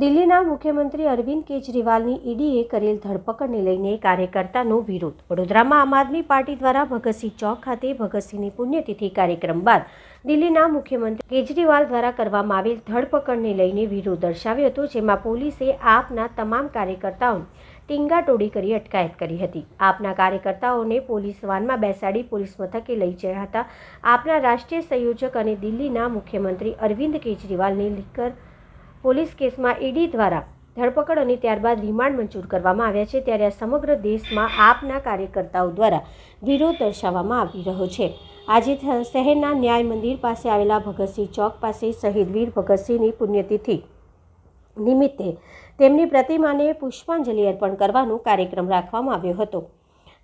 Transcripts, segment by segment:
દિલ્હીના મુખ્યમંત્રી અરવિંદ કેજરીવાલની ઈડીએ કરેલ ધરપકડને લઈને કાર્યકર્તાનો વિરોધ. વડોદરામાં આમ આદમી પાર્ટી દ્વારા ભગતસિંહ ચોક ખાતે ભગતસિંહની પુણ્યતિથિ કાર્યક્રમ બાદ દિલ્હીના મુખ્યમંત્રી કેજરીવાલ દ્વારા કરવામાં આવેલ ધરપકડને લઈને વિરોધ દર્શાવ્યો હતો, જેમાં પોલીસે આપના તમામ કાર્યકર્તાઓને ટીંગાટોડી કરી અટકાયત કરી હતી. આપના કાર્યકર્તાઓને પોલીસ વાનમાં બેસાડી પોલીસ મથકે લઈ ગયા હતા. આપના રાષ્ટ્રીય સંયોજક અને દિલ્હીના મુખ્યમંત્રી અરવિંદ કેજરીવાલની લીકર પોલીસ કેસમાં ઈડી દ્વારા ધરપકડ અને ત્યારબાદ રિમાન્ડ મંજૂર કરવામાં આવ્યા છે ત્યારે આ સમગ્ર દેશમાં આપના કાર્યકર્તાઓ દ્વારા વિરોધ દર્શાવવામાં આવી રહ્યો છે. આજે શહેરના ન્યાય મંદિર પાસે આવેલા ભગતસિંહ ચોક પાસે શહીદ વીર ભગતસિંહની પુણ્યતિથિ નિમિત્તે તેમની પ્રતિમાને પુષ્પાંજલિ અર્પણ કરવાનો કાર્યક્રમ રાખવામાં આવ્યો હતો.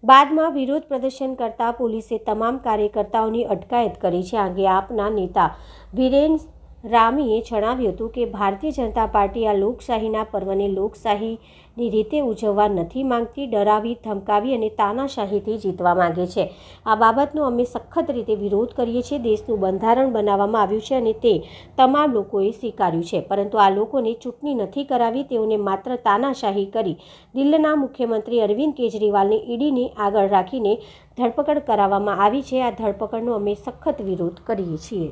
બાદમાં વિરોધ પ્રદર્શન કરતા પોલીસે તમામ કાર્યકર્તાઓની અટકાયત કરી છે. આગે આપના નેતા વિરેન રામીએ જણાવ્યું હતું કે ભારતીય જનતા પાર્ટી આ લોકશાહીના પર્વને લોકશાહીની રીતે ઉજવવા નથી માંગતી, ડરાવી, ધમકાવી અને તાનાશાહીથી જીતવા માંગે છે. આ બાબતનો અમે સખત રીતે વિરોધ કરીએ છીએ. દેશનું બંધારણ બનાવવામાં આવ્યું છે અને તે તમામ લોકોએ સ્વીકાર્યું છે. પરંતુ આ લોકોને ચૂંટણી નથી કરાવી, તેઓને માત્ર તાનાશાહી કરી દિલ્હીના મુખ્યમંત્રી અરવિંદ કેજરીવાલને ઈડીને આગળ રાખીને ધરપકડ કરાવવામાં આવી છે. આ ધરપકડનો અમે સખત વિરોધ કરીએ છીએ.